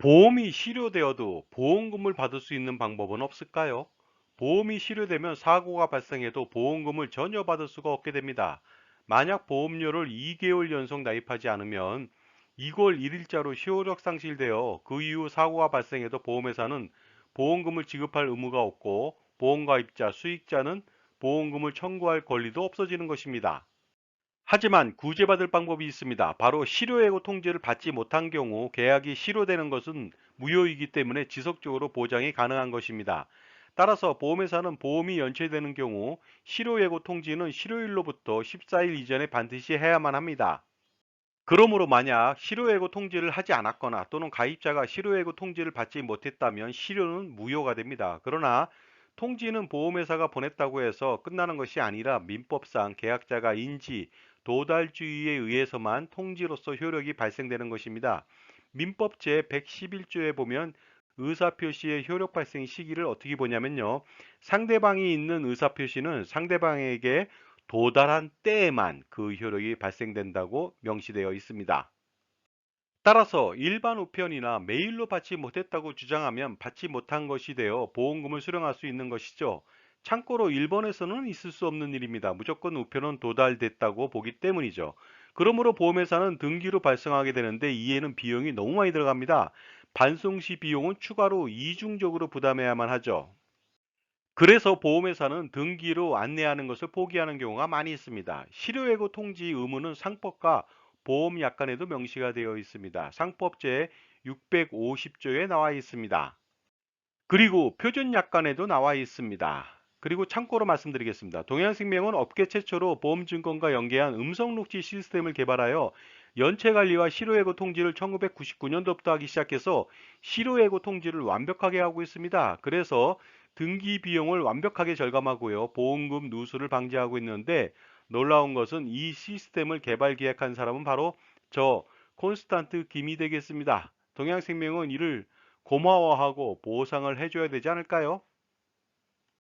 보험이 실효되어도 보험금을 받을 수 있는 방법은 없을까요? 보험이 실효되면 사고가 발생해도 보험금을 전혀 받을 수가 없게 됩니다. 만약 보험료를 2개월 연속 나입하지 않으면 2월 1일자로 효력 상실되어 그 이후 사고가 발생해도 보험회사는 보험금을 지급할 의무가 없고 보험가입자, 수익자는 보험금을 청구할 권리도 없어지는 것입니다. 하지만 구제받을 방법이 있습니다. 바로 실효예고 통지를 받지 못한 경우 계약이 실효되는 것은 무효이기 때문에 지속적으로 보장이 가능한 것입니다. 따라서 보험회사는 보험이 연체되는 경우 실효예고 통지는 실효일로부터 14일 이전에 반드시 해야만 합니다. 그러므로 만약 실효예고 통지를 하지 않았거나 또는 가입자가 실효예고 통지를 받지 못했다면 실효는 무효가 됩니다. 그러나 통지는 보험회사가 보냈다고 해서 끝나는 것이 아니라 민법상 계약자가 인지, 도달주의에 의해서만 통지로서 효력이 발생되는 것입니다. 민법 제111조에 보면 의사표시의 효력 발생 시기를 어떻게 보냐면요. 상대방이 있는 의사표시는 상대방에게 도달한 때에만 그 효력이 발생된다고 명시되어 있습니다. 따라서 일반 우편이나 메일로 받지 못했다고 주장하면 받지 못한 것이 되어 보험금을 수령할 수 있는 것이죠. 참고로 일본에서는 있을 수 없는 일입니다. 무조건 우편은 도달됐다고 보기 때문이죠. 그러므로 보험회사는 등기로 발생하게 되는데 이에는 비용이 너무 많이 들어갑니다. 반송 시 비용은 추가로 이중적으로 부담해야만 하죠. 그래서 보험회사는 등기로 안내하는 것을 포기하는 경우가 많이 있습니다. 실효예고 통지 의무는 상법과 보험약관에도 명시가 되어 있습니다. 상법 제 650조에 나와 있습니다. 그리고 표준약관에도 나와 있습니다. 그리고 참고로 말씀드리겠습니다. 동양생명은 업계 최초로 보험증권과 연계한 음성록지 시스템을 개발하여 연체관리와 실효예고 통지를 1999년도부터 하기 시작해서 실효예고 통지를 완벽하게 하고 있습니다. 그래서 등기 비용을 완벽하게 절감하고요. 보험금 누수를 방지하고 있는데 놀라운 것은 이 시스템을 개발 기획한 사람은 바로 저 콘스탄트 김이 되겠습니다. 동양생명은 이를 고마워하고 보상을 해줘야 되지 않을까요?